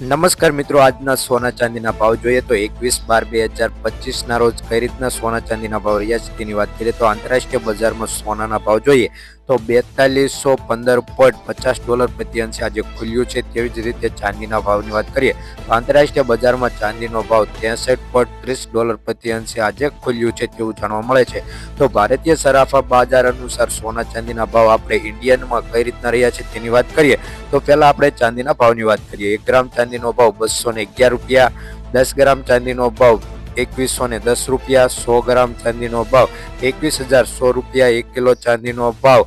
નમસ્કાર મિત્રો, આજના સોના ચાંદીના ભાવ જોઈએ તો એકવીસ બાર બે હજાર પચીસના રોજ કઈ રીતના સોના ચાંદીના ભાવ રહ્યા છે તેની વાત કરીએ તો આંતરરાષ્ટ્રીય બજારમાં સોનાના ભાવ જોઈએ તો બેતાલીસો પંદર પોઈન્ટ પચાસ ડોલર પ્રતિ અંશે આજે ખુલ્યું છે. તેવી જ રીતે ચાંદીના ભાવની વાત કરીએ, તો આંતરરાષ્ટ્રીય બજારમાં ચાંદીનો ભાવ ત્રેસઠ પોઈન્ટ ત્રીસ ડોલર પ્રતિ અંશે આજે ખુલ્યું છે તેવું જાણવા મળે છે. તો ભારતીય સરાફા બજાર અનુસાર સોના ચાંદીના ભાવ આપણે ઇન્ડિયનમાં કઈ રીતના રહ્યા છે તેની વાત કરીએ, તો પહેલાં આપણે ચાંદીના ભાવની વાત કરીએ. એક ગ્રામ ચાંદીનો ભાવ બસો ને અગિયાર રૂપિયા, દસ ગ્રામ ચાંદીનો ભાવ એકવીસો ને દસ રૂપિયા સો ગ્રામ ચાંદીનો ભાવ, એકવીસ હજાર સો રૂપિયા એક કિલો ચાંદીનો ભાવ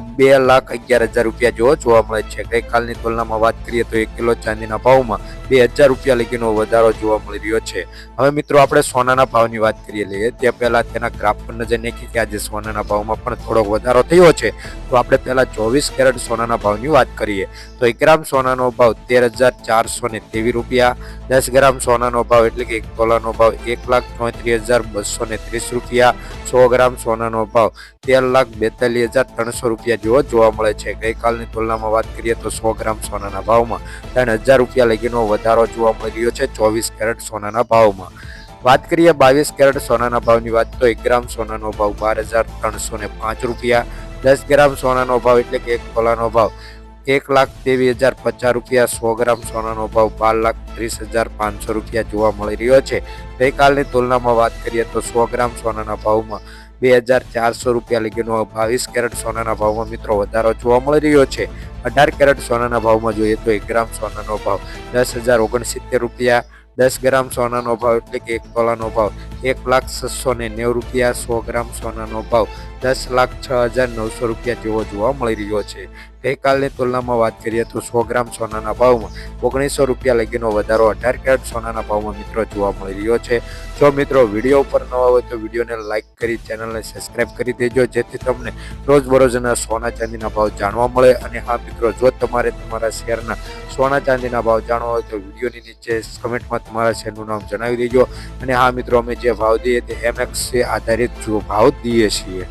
બે લાખ અગિયાર હજાર રૂપિયા જેવો, જોવા મળે છે. ગઈકાલની તુલનામાં વાત કરીએ તો એક કિલો ચાંદીના ભાવમાં બે હજાર રૂપિયા લગીનો વધારો જોવા મળી રહ્યો છે. હવે મિત્રો આપણે સોનાના ભાવની વાત કરીએ લઈએ. તે પહેલા તેના ગ્રાફ પર નજર નાખી કે આજે સોનાના ભાવમાં પણ થોડોક વધારો થયો છે. તો આપણે પહેલા ચોવીસ કેરેટ સોનાના ભાવની વાત કરીએ. તો એક ગ્રામ સોનાનો ભાવ તેર હજાર ચારસો ને તેવી રૂપિયા. દસ ગ્રામ સોનાનો ભાવ એટલે કે એક તોલાનો ભાવ એક લાખ ચોત્રીસ હજાર બસો ને ત્રીસ રૂપિયા. સો ગ્રામ સોનાનો ભાવ તેર લાખ બેતાલીસ હજાર ત્રણસો રૂપિયા જેવો જોવા મળે છે. ગઈકાલની તુલનામાં વાત કરીએ તો સો ગ્રામ સોનાના ભાવમાં ત્રણ હજાર રૂપિયા લગીનો વધારો જોવા મળી રહ્યો છે ચોવીસ કેરેટ સોનાના ભાવમાં. વાત કરીએ બાવીસ કેરેટ સોનાના ભાવની વાત તો એક ગ્રામ સોનાનો ભાવ બાર હજાર ત્રણસો ને પાંચ રૂપિયા, દસ ગ્રામ સોનાનો ભાવ એટલે કે એક તોલાનો ભાવ. એક લાખ ત્રેવીસ હજાર પચાસ રૂપિયા, સો ગ્રામ સોનાનો ભાવ બાર લાખ ત્રીસ હજાર પાંચસો રૂપિયા જોવા મળી રહ્યો છે. ગઈકાલની તુલનામાં વાત કરીએ તો સો ગ્રામ સોનાના ભાવમાં બે હજાર ચારસો રૂપિયા લગીનો બાવીસ કેરેટ સોનાના ભાવમાં મિત્રો વધારો જોવા મળી રહ્યો છે. અઢાર કેરેટ સોનાના ભાવમાં જોઈએ તો એક ગ્રામ સોનાનો ભાવ દસ હજાર ઓગણસિત્તેર રૂપિયા દસ ગ્રામ સોનાનો ભાવ એટલે કે એક તોલાનો ભાવ, એક લાખ છસો ને નેવું રૂપિયા, સો ગ્રામ સોનાનો ભાવ, દસ લાખ છ હજાર નવસો રૂપિયા જેવો જોવા મળી રહ્યો છે. ગઈકાલની તુલનામાં વાત કરીએ તો સો ગ્રામ સોનાના ભાવમાં ઓગણીસો રૂપિયા લગીનો વધારો અઢાર કેરેટ સોનાના ભાવમાં મિત્રો જોવા મળી રહ્યો છે. જો મિત્રો વીડિયો ઉપર નવા હોય તો વિડીયોને લાઇક કરી, ચેનલને સબસ્ક્રાઇબ કરી દેજો, જેથી તમને રોજબરોજના સોના ચાંદીના ભાવ જાણવા મળે. અને હા મિત્રો, જો તમારે તમારા શેરના સોના ચાંદીના ભાવ જાણવા હોય તો વિડીયોની નીચે કમેન્ટમાં તમારા શેરનું નામ જણાવી દેજો. અને હા મિત્રો, અમે જે ભાવ દઈએ તે એમએક્સ આધારિત જો ભાવ દઈએ છીએ.